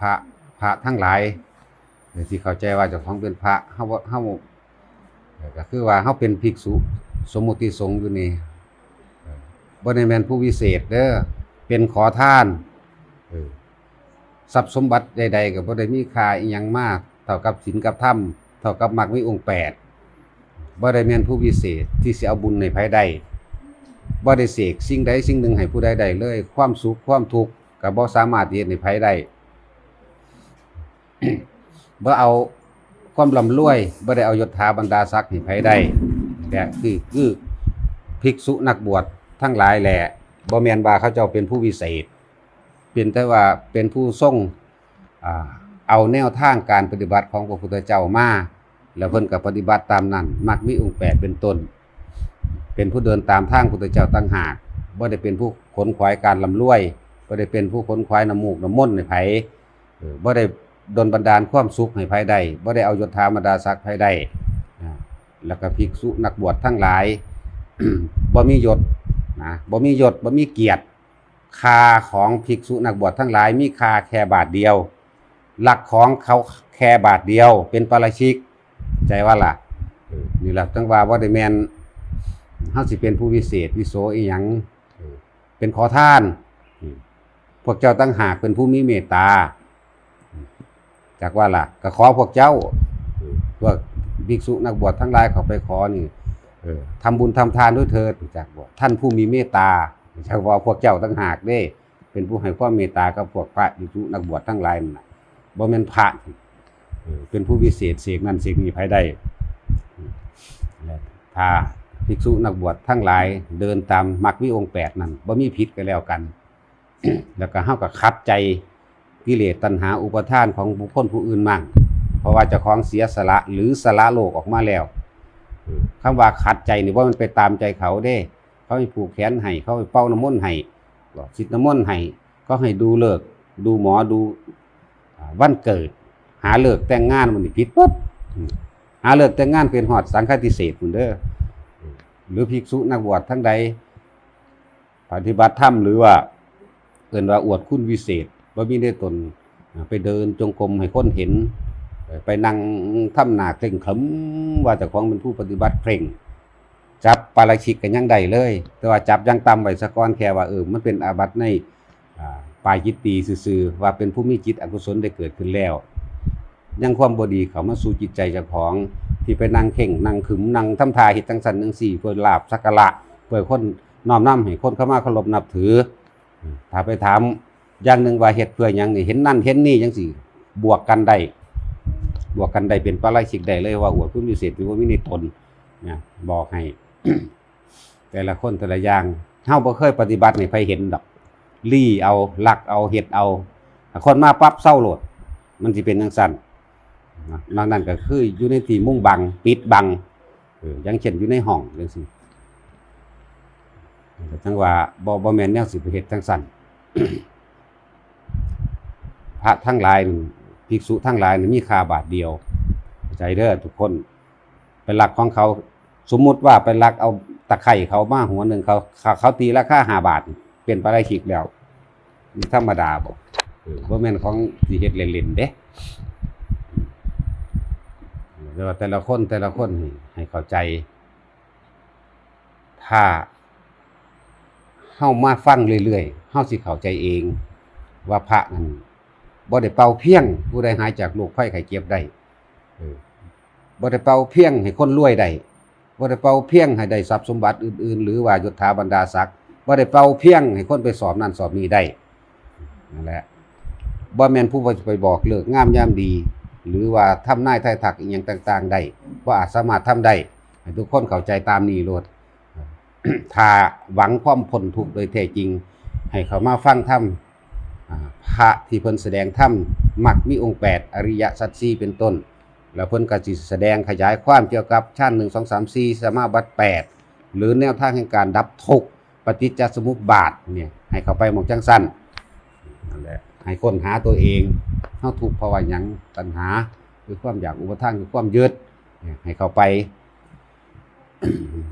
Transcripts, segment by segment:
พระพระทั้งหลายที่เข้าใจว่าเจ้าของเป็นพระเฮาบ่เฮาก็คือว่าเฮาเป็นภิกษุสมมุติสงฆ์อยู่นี่บ่ได้แม่นผู้วิเศษเด้อเป็นขอทานทรัพย์สมบัติใดๆก็บ่ได้มีค่าอีหยังมาก เท่ากับศีลกับธรรมเท่ากับมรรคมีองค์แปดบ่ได้แม่นผู้วิเศษที่สิเอาบุญในภายใดบ่ได้เสกสิ่งใดสิ่งหนึ่งให้ผู้ใดได้เลย ความสุขความทุกข์ ก็บ่สามารถเฮ็ดให้ไผได้บ่เอาความร่ำรวยบ่ได้เอายศถาบรรดาศักดิ์ให้ไผได้แต่คือคือภิกษุนักบวชทั้งหลายแหละบ่แม่นว่าเขาเจ้าเป็นผู้วิเศษ เป็นแต่ว่าเป็นผู้ทรงอ่าเอาแนวทางการปฏิบัติของพระพุทธเจ้ามาแล้วเพิ่นก็ปฏิบัติตามนั้นมักมีองค์แปดเป็นต้น เป็นผู้เดินตามทางพุทธเจ้าตั้งหากบ่ได้เป็นผู้ขนขวายการลำรวย บ่ได้เป็นผู้ขนขวายน้ำมูกน้ำมนต์ให้ไผบ่ได้ดลบันดาลความสุขให้ไผได้บ่ได้เอายศถาบรรดาศักดิ์ไผได้แล้วก็ภิกษุนักบวชทั้งหลายบ่มียศนะบ่มียศบ่มีเกียรติคาของภิกษุนักบวชทั้งหลาย มีคาแค่บาทเดียว หลักของเขาแค่บาทเดียว เป็นปราชิก ใจว่าล่ะนี่แหละจังว่าบ่ได้แมนเฮาสิเป็นผู้วิเศษ วิโสอีหยังเป็นขอท่าน วกเจ้าตั้งหากเป็นผู้มีเมตตา จากว่าล่ะ ก็ขอพวกเจ้าพวกภิกษุนักบวชทั้งหลายเขาไปขอนี่เออทำบุญทำทานด้วยเถิดจากบอกท่านผู้มีเมตตาจากว่าพวกเจ้าตั้งหากเด้ เป็นผู้ให้ความเมตตากับพวกพระภิกษุนักบวชทั้งหลายน่ะบ่แม่นพระเป็นผู้วิเศษเสกนั้นเสกนี้ภายได้ถ้าภิกษุนักบวชทั้งหลาย เดินตามมรรควิองค์แปดนั้นบ่มีผิดกันแล้วกัน แล้วก็เฮาก็คัดใจกิเลสตัณหาอุปทานของบุคคลผู้อื่นมั่งเพราะว่าเจ้าของเสียสละหรือสละโลกออกมาแล้วคำว่าขัดใจนี่ว่ามันไปตามใจเขาเด้ เขาให้ผูกแขนให้เขาให้เป้าน้ำมนต์ให้ก็ชิดน้ำมนต์ให้ก็ให้ดูเลิก ดูหมอดูวันเกิด หาเลิกแต่งงานมันผิดปุ๊บอืมหาเลิกแต่งงานเป็นหอดสังฆติเศษพุ่นเด้อหรือภิกษุนักบวชทั้งใด ปฏิบัติธรรมหรือว่า เกินว่าอวดคุณวิเศษว่ามีได้ตนไปเดินจงกรมให้คนเห็น ไปนั่งทำหนาเคร่งขึมว่าเจ้าของเป็นผู้ปฏิบัติเคร่ง จับปาราชิกกันยังได้เลย แต่ว่าจับยังต่ำไว้สะก้อนแค่ว่าเออมันเป็นอาบัติในปลายจิตตีซื่อๆว่าเป็นผู้มีจิตอกุศลได้เกิดขึ้นแล้วยังความบดีเขามาสู่จิตใจเจ้าของที่ไปนั่งเข่งนั่งขึมนั่งทำทาหิตจังสันจังสี่เพื่อลาบสักการะเพื่อคนน้อมน้ำให้คนเข้ามาเคารพนับถือ ถ้าไปถามอย่างหนึ่งว่าเฮ็ดเพื่อหยังนี่เห็นนั่นเห็นนี่จังสี่บวกกันได้บวกกันได้เป็นปาราชิกได้เลยว่าอวดคุณวิเศษหรือว่ามินิตนเนี่ยบอกให้ แต่ละคนแต่ละอย่างเฮาบ่เคยปฏิบัติให้ใครเห็นดอกลี่เอาลักเอาเฮ็ดเอาคนมาปั๊บเศร้าโหลด มันสิเป็นจังซั่นนนอกนั้นก็คืออยู่ในที่มุ่งบังปิดบังอออย่างเช่นอยู่ในห้องจังซี่แต่ จังว่าบ่บ่แม่นแนวสิไปเฮ็ดจังซั่นพระทั้งหลายภิกษุทั้งหลายมีค่าบาทเดียวใจเด้อทุกคนเป็นหลักของเขา สมมุติว่าเป็นหลักเอาตะไคร่เขามาหัวหนึ่งเขาเขาเขาตีราคาห้าบาท เป็นปลาไหลขิกแล้วธรรมดาบ่เออบ่แม่นของสิเฮ็ดเล่นๆเด้แต่ละคนแต่ละคนให้เข้าใจ ถ้า เฮามาฟังเรื่อยๆเฮาสิเข้าใจเอง ว่าพระนั้นบ่ได้เป่าเพียงผู้ใดหายจากโรคภัยไข้เจ็บได้เออบ่ได้เป่าเพียงให้คนรวยได้บ่ได้เป่าเพียงให้ได้ทรัพย์สมบัติอื่นๆ หรือว่ายศถาบรรดาศักดิ์บ่ได้เป่าเพียงให้คนไปสอบนั่นสอบนี้ได้นั่นแหละบ่แม่นผู้ไปบอกเลิกงามยามดี หรือว่าทำนายทายถักอีกอย่างต่าง ๆ ได้ว่าอาจสามารถทำได้ให้ทุกคนเข้าใจตามนี้โลด ถ้าหวังความพ้นทุกข์โดยแท้จริง ให้เขามาฟังธรรมพระที่เพิ่นแสดงธรรมมักมีองค์แปดอริยสัจสี่เป็นต้น แล้วเพิ่นก็สิแสดงขยายความเกี่ยวกับชั้น1 2 3 4สมาบัติ8หรือแนวทางแห่งการดับทุกข์ปฏิจจสมุปบาทเนี่ยให้เขาไปหมองจังสั้นนั่นแหละให้ค้นหาตัวเองเฮาทุกข์เพราว่าหยังตัณหา คือความอยากอุปทานคือความยึดให้เขาไป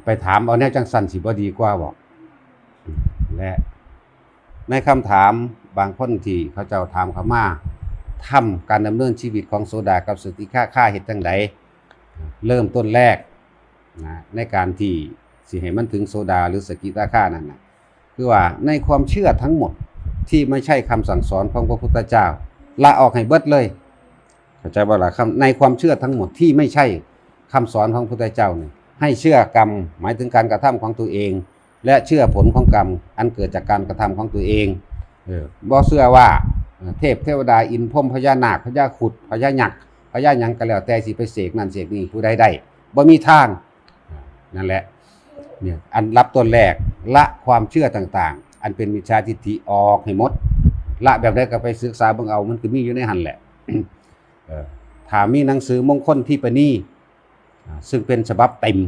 ไปถามเอาแนวจังสันสิบ่ดีกว่าบอกและในคำถามบางคนที่เขาเจ้าถามเขามาทำการดำเนินชีวิตของโซดากับสติค่าค่าเฮ็ดจังไดเริ่มต้นแรกนะในการที่สิให้มันถึงโซดาหรือสกิตาค่านั่นนะคือว่าในความเชื่อทั้งหมดที่ไม่ใช่คำสั่งสอนของพระพุทธเจ้าละออกให้เบิดเลยเข้าใจบ่ล่ะคำในความเชื่อทั้งหมดที่ไม่ใช่คำสอนของพระพุทธเจ้าเนี่ย ให้เชื่อกรรม หมายถึงการกระทำของตัวเอง และเชื่อผลของกรรม อันเกิดจากการกระทำของตัวเองบ่เชื่อว่าเทพเทวดาอินพรมพญานาคพญาขุดพญายักษ์พญาหยังก็แล้วแต่สิไปเสกนั่นเสกนี่ผู้ใดได้บ่มีทางนั่นแหละเนี่ยอันรับต้นแรกละความเชื่อต่างๆ อันเป็นมิจฉาทิฏฐิออกให้หมด ละแบบใดก็ไปศึกษาเบิ่งเอามันก็มีอยู่ในหันแหละถ้ามีหนังสือมงคลที่ประนีอ่า ซึ่งเป็นฉบับเต็ม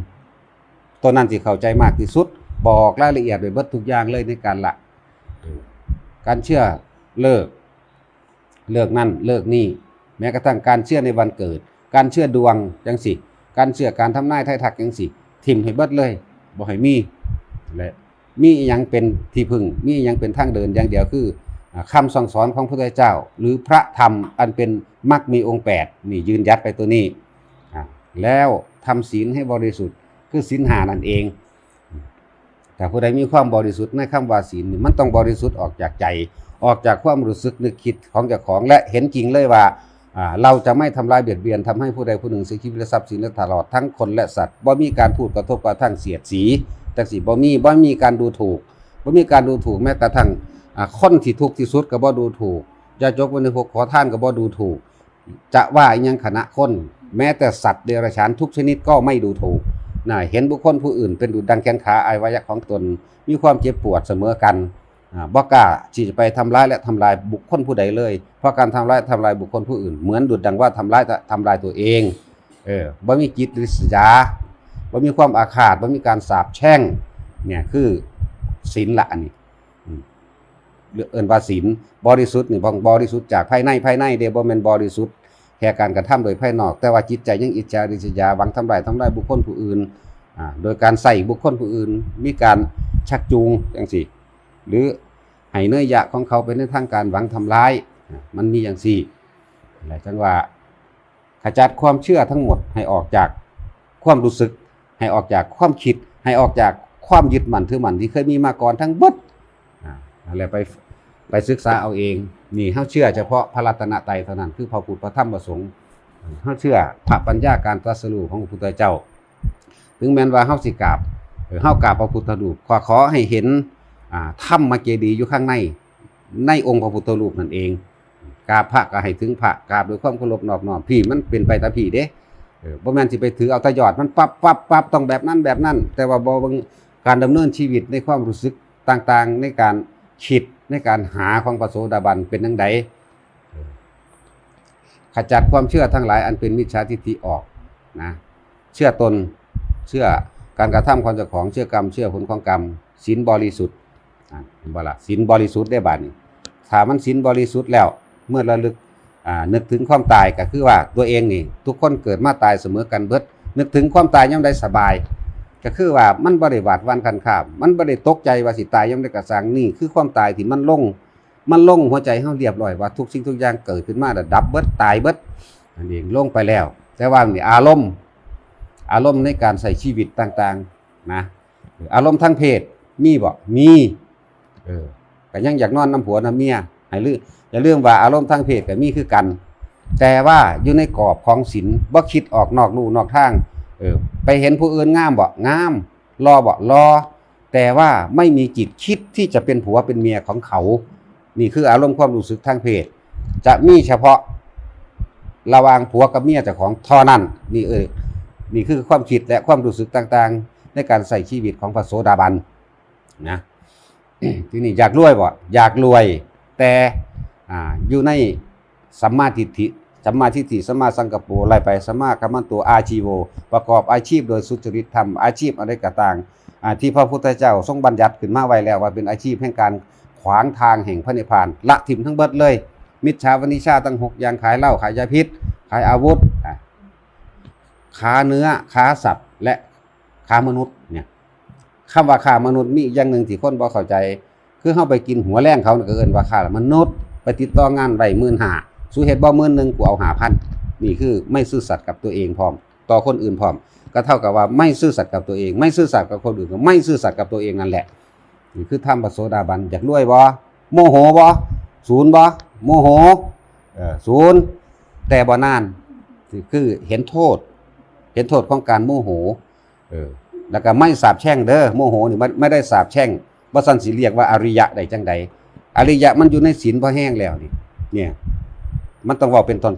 ตัวนั้นที่เข้าใจมากที่สุด บอกรายละเอียดไว้เบิดทุกอย่างเลยในการละการเชื่อเลิก เลิกนั่นเลิกนี่แม้กระทั่งการเชื่อในวันเกิด การเชื่อดวงจังสิการเชื่อการทำนายไทยทักจังสิทิมให้เบิดเลยบ่ให้มีและมีอหยังเป็นที่พึ่ง มีอหยังเป็นทางเดินอย่างเดียวคืออ่าสั่งสอนของพระพุทธเจ้า หรือพระธรรมอันเป็นมรรคมีองค์แปดนี่ยืนยัดไปตัวนี้ แล้วทำศีลให้บริสุทธิ์ คือศีลหานั่นเอง แต่ผู้ใดมีความบริสุทธิ์ในคำว่าศีลมันต้องบริสุทธิ์ออกจากใจ ออกจากความรู้สึกนึกคิดของเจ้าของและเห็นจริงเลยว่าเราจะไม่ทำลายเบียดเบียนทำให้ผู้ใดผู้หนึ่งเสียชีวิตและทรัพย์สินและตลอดทั้งคนและสัตว์บ่มีการพูดกระทบกระทั่งเสียดสีแต่สิบ่มีบ่มีการดูถูกบ่มีการดูถูกแม้กระทั่งอ่าคนที่ทุกข์ที่สุดก็บ่ดูถูกยาจกวันในพวกขอท่านก็บ่ดูถูก จะว่าอีหยังคณะคน แม้แต่สัตว์เดรัจฉานทุกชนิดก็ไม่ดูถูกน่ะเห็นบุคคลผู้อื่นเป็นดุจดังแขนขาอวัยะของตน มีความเจ็บปวดเสมอกันบ่กล้าที่จะไปทำร้ายและทำลายบุคคลผู้ใดเลย เพราะการทำร้ายทำลายบุคคลผู้อื่น เหมือนดุจดังว่าทำร้ายทำลายตัวเอง เออบ่มีจิตริษยาบ่มีความอาฆาตบ่มีการสาปแช่ง เนี่ยคือศีลละอันนี้เอิ้นว่าศีลบริสุทธิ์นี่บ่บริสุทธิ์จากภายในภายในเด้บ่แม่นบริสุทธิ์ แค่การกระทำโดยภายนอก แต่ว่าจิตใจยังอิจฉาริษยาหวังทำลายทำลายบุคคลผู้อื่นโดยการใส่บุคคลผู้อื่น มีการชักจูงจังซี่ หรือให้เนื้อยะของเขาไปในทางการหวังทำร้าย มันมีอย่างซี่และจังว่าขจัดความเชื่อทั้งหมดให้ออกจากความรู้สึก ให้ออกจากความคิด ให้ออกจากความยึดมั่นถือมั่นที่เคยมีมาก่อนทั้งบดอะไรไปไปศึกษาเอาเอง นี่เฮาเชื่อเฉพาะพระรัตนตรัยเท่านั้นคือพระพุทธพระธรรมพระสงฆ์เฮาเชื่อพระปัญญาการตรัสรู้ของพระพุทธเจ้า ถึงแม้นว่าเฮาสิกราบหรือเฮากราบพระพุทธรูปขอขอให้เห็นถ้ำมเจดีย์อยู่ข้างในในองค์พระพุทธรูปนั่นเองกราบพระก็ให้ถึงพระกราบด้วยความเคารพนอบน้อมพี่มันเป็นไปตาพี่เด้เออบ่แม่นสิไปถือเอาตะยอดมันปั๊บปั๊บปั๊บต้องแบบนั้นแบบนั้น แต่ว่าบ่เบิ่งการดำเนินชีวิตในความรู้สึกต่างๆ ในการคิด ในการหาของพระโสดาบันเป็นจังไดขจัดความเชื่อทั้งหลายอันเป็นมิจฉาทิฏฐิออกนะเชื่อตนเชื่อการกระทำของเจ้าของเชื่อกรรมเชื่อผลของกรรมศีลบริสุทธิ์อะเห็นบ่ละศีลบริสุทธิ์ได้บาดนี้ถ้ามันศีลบริสุทธิ์แล้ว เมื่อระลึกนึกถึงความตายก็คือว่าตัวเองนี่ ทุกคนเกิดมาตายเสมอกันเบิด นึกถึงความตายย่อมได้สบาย ก็คือว่ามันบ่ได้หวาดวันคันข้ามมันบ่ได้ตกใจว่าสิตายย่อมได้กระสังนี่คือความตายที่มันลง มันลงหัวใจเฮาเรียบร้อยว่าทุกสิ่งทุกอย่างเกิดขึ้นมาแล้วดับเบิดตายเบิดอันนี้ลงไปแล้ว แต่ว่านี่อารมณ์ อารมณ์ในการใส่ชีวิตต่างๆนะอารมณ์ทางเพศมีบ่มีเออก็ยังอยากนอนน้ำผัวน้ำเมียให้ลืมอย่าลืมว่าอารมณ์ทางเพศก็มีคือกัน แต่ว่าอยู่ในกรอบของศีลบ่คิดออกนอกลู่นอกทาง เออไปเห็นผู้อื่นงามบ่งามรอบ่รอ แต่ว่าไม่มีจิตคิดที่จะเป็นผัวเป็นเมียของเขา นี่คืออารมณ์ความรู้สึกทางเพศ จะมีเฉพาะระวางผัวกับเมียเจ้าของเท่านั้นนี่เออนี่คือความคิดและความรู้สึกต่างๆ ในการใส่ชีวิตของพระโสดาบันนะที่นี่อยากรวยบ่อยากรวย แต่ออยู่ในสัมมาทิฏฐิ สัมมาทิฏฐิสัมมาสังกัปโปไล่ไปสัมมากัมมันตัวอาชีโว ประกอบอาชีพโดยสุจริตธรรมอาชีพอะไรก็ต่างที่พระพุทธเจ้าทรงบัญญัติขึ้นมาไว้แล้วว่าเป็นอาชีพแห่งการขวางทางแห่งพระนิพพานละถิ่มทั้งเบิดเลย มิจฉาวนิชาตั้งหกอย่างขายเหล้าขายยาพิษ ขายอาวุธค้าเนื้อค้าสัตว์และค้ามนุษย์เนี่ยคำว่าค้ามนุษย์มีอย่างหนึ่งที่คนบ่เข้าใจ คือเฮาไปกินหัวแรงเขาก็เอิ้นว่าค่ามนุษย์ไปติดต่องานไว้15,000 สู้เฮ็ดบ่หมื่นหนึงกูเอา5,000นี่คือไม่ซื่อสัตย์กับตัวเองพร้อม ต่อคนอื่นพร้อม ก็เท่ากับว่าไม่ซื่อสัตย์กับตัวเอง ไม่ซื่อสัตย์กับคนอื่นก็ไม่ซื่อสัตย์กับตัวเองนั่นแหละนี่คือทำบัโสดาบันอยากรวยบ่โมโหบ่ศูนย์บ่โมโหศูนย์แต่บ่นานนี่คือเห็นโทษ เห็นโทษของการโมโหเออแล้วก็ไม่สาบแช่งเด้อโมโหนี่ไม่ไม่ได้สาบแช่งบ่ซั่นสิเรียกว่าอริยะได้จังใดอริยะมันอยู่ในศีลพอแห้งแล้วนี่เนี่ย มันต้องว้าเป็นตอน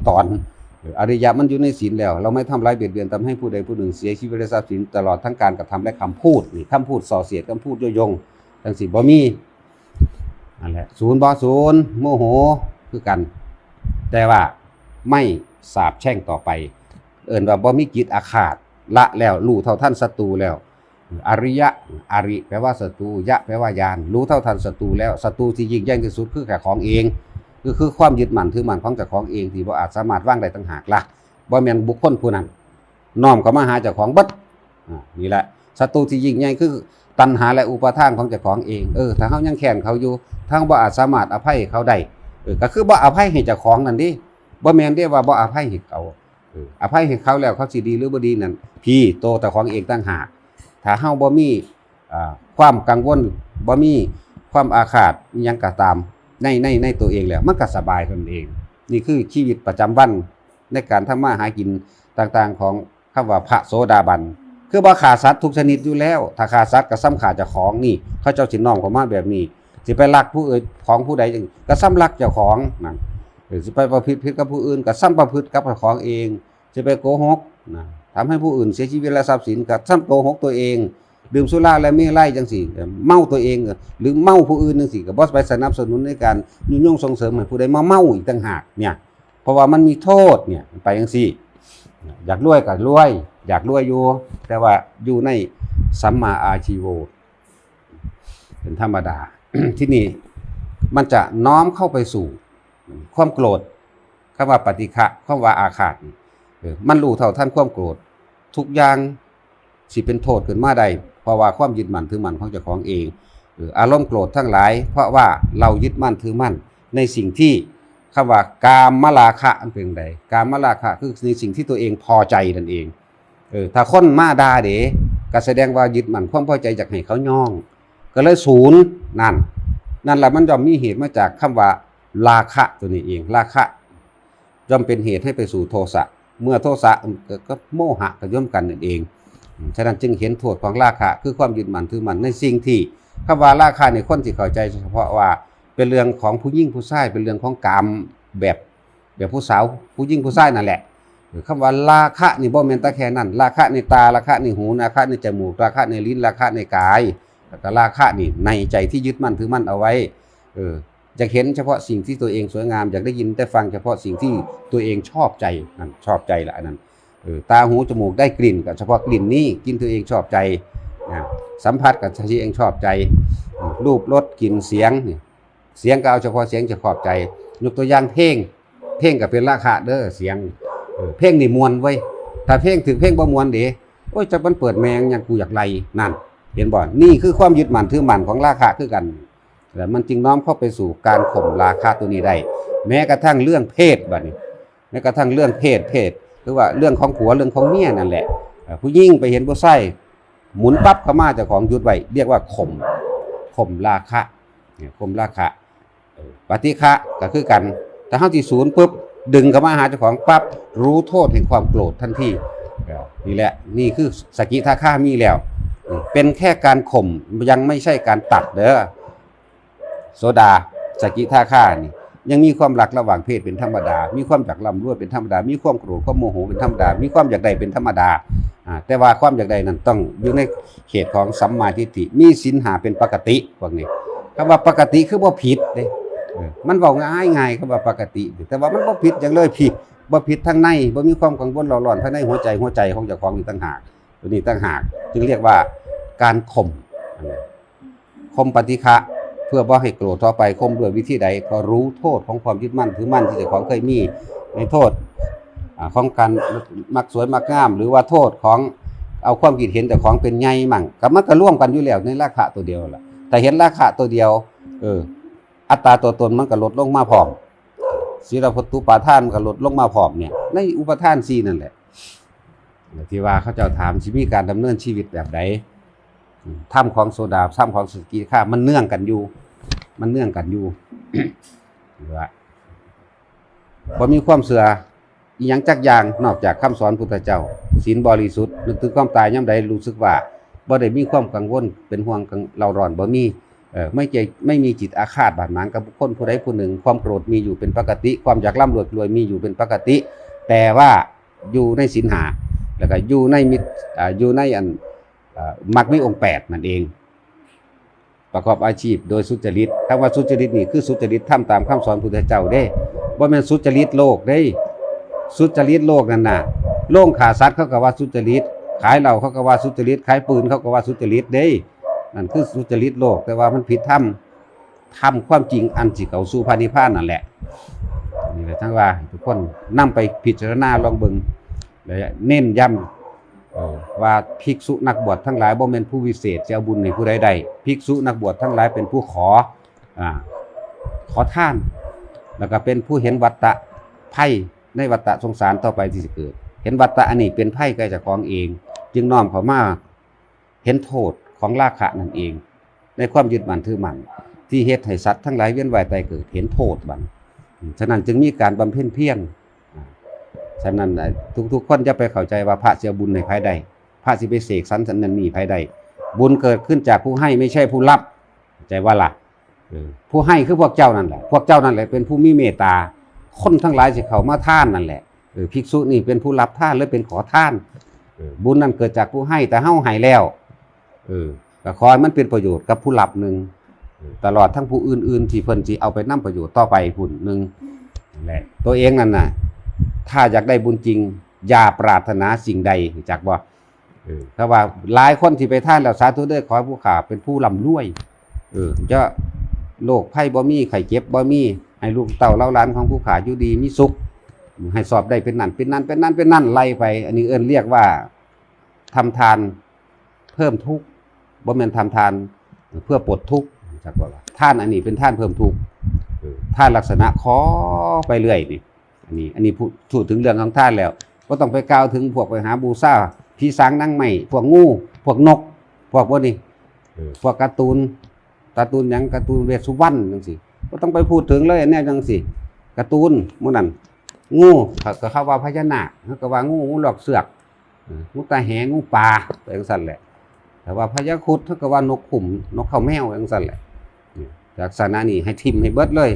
ๆอออริยะมันอยู่ในศีลแล้ว เราไม่ทำร้ายเบียดเบียนทำให้ผู้ใดผู้หนึ่งเสียชีวิตและทรัพย์สินตลอดทั้งการกระทำและคำพูดนี่คำพูดส่อเสียดคำพูดโยยงจังสิบ่มีอันแหละศูนย์บ่ศูนย์โมโหคือกัน แต่ว่าไม่สาบแช่งต่อไป เอิ่นว่าบ่มีจิตอาฆาตละแล้วรู้เท่าท่านศัตรูแล้ว อริยะอริแปลว่าศัตรูยะแปลว่ายานรู้เท่าทันศัตรูแล้วศัตรูที่ยิ่งใหญ่ที่สุดคือแค่ของเอง คือคือความยึดมั่นถือมั่นของเจ้าของเองที่บ่อาจสามารถวางได้ต่างหากล่ะบ่แม่นบุคคลผู้นั้นน้อมเข้ามาหาเจ้าของบัดอ่านี่แหละศัตรูที่ยิ่งใหญ่คือตัณหาและอุปาทานของเจ้าของเองเออถ้าเฮายังแค้นเขาอยู่ทางบ่อาจสามารถอภัยเขาได้เออก็คือบ่อภัยให้เจ้าของนั่นดิบ่แม่นเด้ว่าบ่อภัยให้เขาเอออภัยให้เขาแล้วเขาสิดีหรือบ่ดีนั่นพี่โตแต่ของเองต่างหากถ้าเฮาบ่มีอ่าความกังวลบ่มีความอาฆาตยังก็ตาม ในในในตัวเองแล้วมันก็สบายตนเอง นี่คือชีวิตประจำวันในการทำมาหากินต่างๆของคำว่าพระโสดาบันคือบ่ขาสัตว์ทุกชนิดอยู่แล้ว ถ้าขาสัตว์ก็ซ้ำขาเจ้าของนี่ เขาเจ้าสิน้อมเข้ามาแบบนี้ สิไปลักผู้อื่นของผู้ใดจังก็ซ้ำลักเจ้าของนั่หรือจะไปประพฤติผิดกับผู้อื่นก็ซ้ำประพฤติกับเจ้าของเอง จะไปโกหกนะทำให้ผู้อื่นเสียชีวิตและทรัพย์สินก็ซ้ำโกหกตัวเอง ดื่มสุราและไม่ไล่จังสี่เมาตัวเองหรือเมาผู้อื่นจังสี่ก็บ่ไปสนับสนุนในการยุ่งยงส่งเสริมให้ผู้ใดมาเมาอีกต่างหากเนี่ยเพราะว่ามันมีโทษเนี่ยไปจังสี่ อยากรวยก็รวย อยากรวยอยู่แต่ว่าอยู่ในสัมมาอาชีโวเป็นธรรมดาที่นี่มันจะน้อมเข้าไปสู่ ความโกรธคำว่าปฏิฆะคำว่าอาฆาตนี่เออมันรู้เท่าท่านความโกรธ ทุกอย่างสิเป็นโทษขึ้นมาได้เพ ราะว่าความยึดมั่นถือมั่นของเจ้าของเองเอออารมณ์โกรธทั้งหลาย เพราะว่าเรายึดมั่นถือมั่น ในสิ่งที่คำว่ากามมลาคะอันเป็นใดกามมลาคะคือในสิ่งที่ตัวเองพอใจนั่นเองเออถ้าคนมาดาเด๋ก็แสดงว่ายึดมั่นความพอใจจากให้เขาย่อง ก็เลยศูนย์นั่น นั่นแหละมันย่อมมีเหตุมาจากคำว่าราคะตัวนี้เอง ราคะย่อมเป็นเหตุให้ไปสู่โทสะ เมื่อโทสะก็โมหะก็ย่อมกันนั่นเองอืม ฉะนั้นจึงเห็นโทษของราคะคือความยึดมั่นถือมั่นในสิ่งที่คำว่าราคะในคนที่เข้าใจเฉพาะว่าเป็นเรื่องของผู้หญิงผู้ชายเป็นเรื่องของกามแบบแบบผู้สาวผู้หญิงผู้ชายนั่นแหละหรือคำว่าราคะนี่บ่แม่นต่แค่นั้นราคะในตาราคะในหูราคะในจมูกราคะในลิ้นราคะในกายแล้วก็ราคะนี่ในใจที่ยึดมั่นถือมั่นเอาไว้ เอออยากเห็นเฉพาะสิ่งที่ตัวเองสวยงามอยากได้ยินได้ฟังเฉพาะสิ่งที่ตัวเองชอบใจนั่นชอบใจละอันนั้น ออตาหูจมูกได้กลิ่นกับเฉพาะกลิ่นนี้กินตัวเองชอบใจนะสัมผัสกับที่เองชอบใจ รูปรสกลิ่นเสียงเสียงก็เอาเฉพาะเสียงจะชอบใจยกตัวอย่างเพลงเพลงก็เป็นราคาเด้อเสียงเพลงนี่มวนไว้ถ้าเพลงถึงเพลงบ่มวนเด้โอ้ยจะมันเปิดแมงอย่างกูอยากไล่นั่น เห็นบ่นี่คือความยึดมั่นถือมั่นของราคาคือกันแล้วมันจึงน้อมเข้าไปสู่การข่มราคะตัวนี้ได้ แม้กระทั่งเรื่องเพศบัดนี้แม้กระทั่งเรื่องเพศเพศ คือว่าเรื่องของผัวเรื่องของเมียนั่นแหละผู้ยิ่งไปเห็นผู้ใส่หมุนปั๊บเข้ามาเจ้าของหยุดไว้เรียกว่าข่มข่มราคะเนี่ยข่มราคะปฏิฆะก็คือกัน แต่เฮาที่ศูนย์ปุ๊บดึงเข้ามาหาเจ้าของปั๊บรู้โทษแห่งความโกรธทันทีนี่แหละนี่คือสกิทาฆามีแล้ว เป็นแค่การข่มยังไม่ใช่การตัดเด้อโซดาสกิทาค่านี่ ยังมีความรักระหว่างเพศเป็นธรรมดา มีความอยากร่ำรวยเป็นธรรมดา มีความโกรธความโมโหเป็นธรรมดา มีความอยากได้เป็นธรรมดาอ่าแต่ว่าความอยากได้นั้นต้องอยู่ในเขตของสัมมาทิฏฐิ มีศีลหาเป็นปกติพวกนี้คำว่าปกติคือบ่าผิดเด้เออมันเว้าง่ายง่ายคำว่าปกติ แต่ว่ามันบ่ผิดอย่างเลยผิดบ่ผิดทางในบ่มีความกังวลหลอนๆภายในหัวใจหัวใจของเจ้าของอีกต่างหากตัวนี้ต่างหาก จึงเรียกว่าการข่มข่มปฏิฆะ เพื่อบ่าให้โกรธต่อไปคมด้วยวิธีใดก็รู้โทษของความยึดมั่นถือมั่นที่เจ้าของเคยมีในโทษอของการมักสวยมักงาม หรือว่าโทษของเอาความคิดเห็นแต่ของเป็นใหญ่มั่งกับมันก็ร่วมกันอยู่แล้วในราคาตัวเดียวล่ะ แต่เห็นราคาตัวเดียว เออ อัตราตัวตนมันก็ลดลงมาพร้อมศีลพัตุปาทานก็ลดลงมาพร้อมเนี่ยในอุปทานสี่นั่นแหละที่ว่าเขาจ้าถามชีวิตการดำเนินชีวิตแบบใดอืมถ้ำของโซดาถ้ำของสกีค่ามันเนื่องกันอยู่ มันเนื่องกันอยู่หรือว่าบ่มีความเสื่ออีหยังจักอย่างนอกจากคำสอนพุทธเจ้าศีลบริสุทธิ์นึกถึงความตายย่ำใดรู้สึกว่าบ่ได้มีความกังวลเป็นห่วงเราร้อนบ่มีเออไม่ใจไม่มีจิตอาฆาตบาดหมางกับบุคคลผู้ใดผู้หนึ่ง ความโกรธมีอยู่เป็นปกติ ความอยากร่ำรวยรวยมีอยู่เป็นปกติ แต่ว่าอยู่ในศีลหาแล้วก็อยู่ในมิตรออยู่ในอันอมรรคมีองค์แปดนั่นเอง ประกอบอาชีพโดยสุจริตคำว่าสุจริตนี่คือสุจริตทำตามคำสอนพุทธเจ้าเด้บ่แม่นสุจริตโลกเด้ สุจริตโลกนั่นน่ะโล่งขาสัตว์เขาก็ว่าสุจริต ขายเหล้าเขาก็ว่าสุจริต ขายปืนเขาก็ว่าสุจริตเด้ นั่นคือสุจริตโลก แต่ว่ามันผิดธรรมธรรมความจริงอันสิเขาสู่พระนิพานนั่นแหละนี่แหละทั้งว่าทุกคนนำไปพิจารณาลองเบิ่งและเน้นย้ำ ว่าภิกษุนักบวชทั้งหลายบ่แม่นผู้วิเศษเจะเอาบุญในผู้ใดใดภิกษุนักบวชทั้งหลายเป็นผู้ขออ่าขอท่าน แล้วก็เป็นผู้เห็นวัตตะไพ่ในวัตตะสงสารต่อไปที่จะเกิด เห็นวัตตะอันนี้เป็นไพ่ใกล้จากของเอง จึงน้อมเข้ามาเห็นโทษของราคะนั่นเอง ในความยึดมั่นถือมั่นที่เฮ็ดให้สัตว์ทั้งหลายเวียนว่ายตายเกิดเห็นโทษบันฉะนั้นจึงมีการบำเพ็ญเพียร อ่าฉะนั้นทุกๆคนจะไปเข้าใจว่าพระเสียบุญในภายใดพระสิไปเสกสรรสันนันนี่ภายใดบุญเกิดขึ้นจากผู้ให้ไม่ใช่ผู้รับใจว่าล่ะผู้ให้คือพวกเจ้านั่นแหละ พวกเจ้านั่นแหละเป็นผู้มีเมตตา คนทั้งหลายสิเขามาท่านนั่นแหละภิกษุนี่เป็นผู้รับท่านหรือเป็นขอท่าน บุญนั้นเกิดจากผู้ให้แต่เฮาให้แล้วเออก็ขอให้มันเป็นประโยชน์กับผู้รับหนึ่งตลอดทั้งผู้อื่นๆที่เพิ่นสิเอาไปนํประโยชน์ต่อไปพุ่นหนึ่งนั่นแหละตัวเองนั่นน่ะ ถ้าอยากได้บุญจริง อย่าปรารถนาสิ่งใดจากบ่เออถ้าว่าหลายคนที่ไปท่านแล้วสาธุเด้อขอผู้ขาเป็นผู้ร่ำรวย เออจะโรคภัยบ่มีไข้เจ็บบ่มีให้ลูกเต่าเล่าหลานของผู้ขาอยู่ดีมีสุข ให้สอบได้เป็นนั่นเป็นนั่นเป็นนั่นเป็นนั่นไล่ไป อันนี้เอิ้นเรียกว่าทำทานเพิ่มทุกข์บ่แม่นทำทานเพื่อปลดทุกข์จักบ่ล่ะท่านอันนี้เป็นท่านเพิ่มทุกข์ท่านลักษณะขอไปเรื่อยนี่ อันนี้ อันนี้พูดพูดถึงเรื่องของท่านแล้ว ก็ต้องไปกล่าวถึงพวกไปหาบูซาพี่สางนั่งใหม่พวกงู พวกนก พวกพวกนี้พวกการ์ตูนการ์ตูนหยังการ์ตูนเวสสุวรรณจังซี่ก็ต้องไปพูดถึงเลยแน่จังซี่การ์ตูนหมื้อนั้นงูเขาก็เข้าว่าพญานาคเขาก็ว่างูงูหลอกเสือกเอองูตาแหงูปลาไปจังซั่นแหละ แต่ว่าพญาครุดเขาก็ว่านกขุมนกเข้าแมวจังซั่นแหละนี่จากสานะนี้ให้ทิมให้เบิดเลย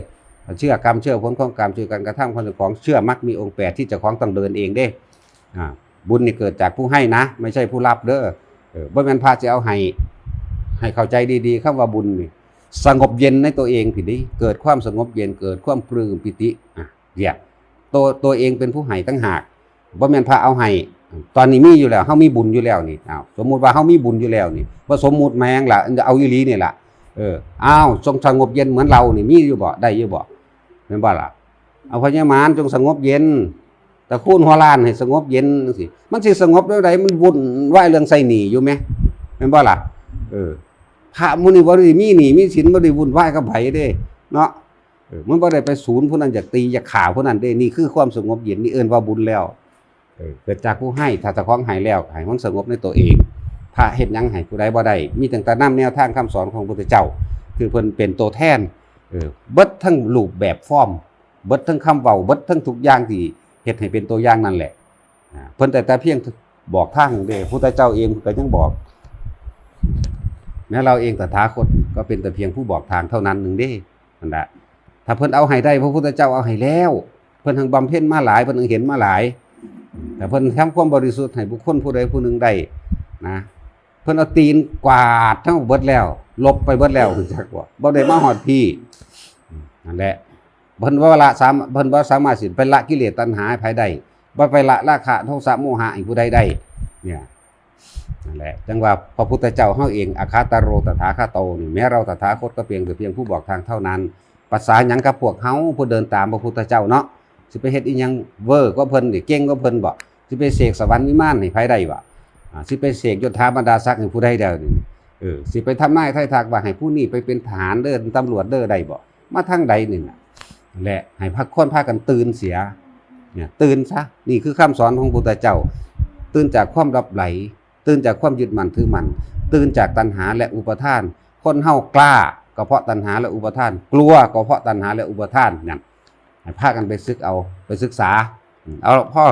เชื่อกรรมเชื่อผลของกรรมเชื่อการกระทำคนของเชื่อมักมีองค์แปดที่เจะของต้องเดินเองเด้บุญนี่เกิดจากผู้ให้นะ ไม่ใช่ผู้รับเด้อบ่แม่นพระจะเอาให้ให้เข้าใจดีๆคำว่าบุญนี่สงบเย็นในตัวเองผิดดิเกิดความสงบเย็นเกิดความปลื้มปิติอะเรียกตัวตัวเองเป็นผู้ให้ตั้งหากบ่แม่นพระเอาให้ตอนนี้มีอยู่แล้วเฮามีบุญอยู่แล้วนี่อ้าวสมมุติว่าเฮามีบุญอยู่แล้วนี่บ่สมมุติแมงล่ะเอาอีหลีนี่ล่ะเอออ้าวทรงสงบเย็นเหมือนเรานี่มีอยู่บ่ได้อยู่บ่ แม่นบ่ล่ะ เอาพญามารจงสงบเย็นแต่คูณหัวล้านให้สงบเย็นจังซี่มันสิสงบได้ไดมันวุ่นวายเรื่องใส่หนีอยู่ไหมแม่นบ่ล่ะ เออพระมุนีบ่ได้มีหนีมีสินบ่ได้วุ่นวายกับไผเด้ เนาะเออมันบ่ได้ไปศูนย์ผู้นั้นอยากตีอยากฆ่าผู้นั้นเด้นี่คือความสงบเย็นนี่เอิ้นว่าบุญแล้วเกิดจากผู้ให้ถ้าเจ้าของให้แล้วให้มันสงบในตัวเองพระเฮ็ดหยังให้ผู้ใดบ่ได้มีตั้งแต่นำแนวทางคำสอนของพระพุทธเจ้า คือเพิ่นเป็นตัวแทน เบิดทั้งรูปแบบฟอร์ม เบิดทั้งคำเว้าเบิดทั้งทุกอย่างที่เฮ็ดให้เป็นตัวอย่างนั่นแหละเพิ่นแต่แต่เพียงบอกทางเด้พุทธเจ้าเองก็ยังบอกแม้เราเองตถาคตก็เป็นแต่เพียงผู้บอกทางเท่านั้นหนึ่งเด้นั่นแหละถ้าเพิ่นเอาให้ได้พระพุทธเจ้าเอาให้แล้ว เพิ่นทั้งบำเพ็ญมาหลายเพิ่นทั้งเห็นมาหลาย แต่เพิ่นทำความบริสุทธิ์ให้บุคคลผู้ใดผู้หนึ่งได้นะ เพิ่นเอาตีนกวาดทั้งเบิดแล้ว ลบไปเบิดแล้วจักบ่าบ่ได้มาฮอดพี่นั่นแหละเพิ่นว่าละสามเพิ่นบ่สามารถสิไปละกิเลสตัณหาให้ภายใดบ่ไปละราคะโทสะโมหะให้ผู้ใดได้เนี่ยนั่นแหละจังว่าพระพุทธเจ้าเฮาเองอาคาตโรตถาคาโตนี่แม้เราตถาคตก็เพียงแต่เพียงผู้บอกทางเท่านั้นภาษาหยังกับพวกเฮาผู้เดินตามพระพุทธเจ้าเนาะสิไปเฮ็ดอีหยังเวอร์ก็เพิ่นนี่เก่งก็เพิ่นบ่สิไปเสกสวรรค์วิมานให้ไผได้บ่ สิไปเสกยศถาบรรดาศักดิ์ให้ผู้ใดเดียวนี่เออสิไปทำนายไทยทักว่าให้ผู้นี้ไปเป็นทหารเด้อตำรวจเด้อได้บ่มาทางใดหนี่น่ะและให้พักค้นพากันตื่นเสียเนี่ยตื่นซะนี่คือคำสอนของพุทธเจ้า ตื่นจากความรับไหล ตื่นจากความยึดมั่นถือมั่นตื่นจากตัณหาและอุปทาน คนเฮากล้าก็เพราะตัณหาและอุปทาน กลัวก็เพราะตัณหาและอุปทานนั่นให้พากันไปศึกเอาไปศึกษาอืมเอาพ่อ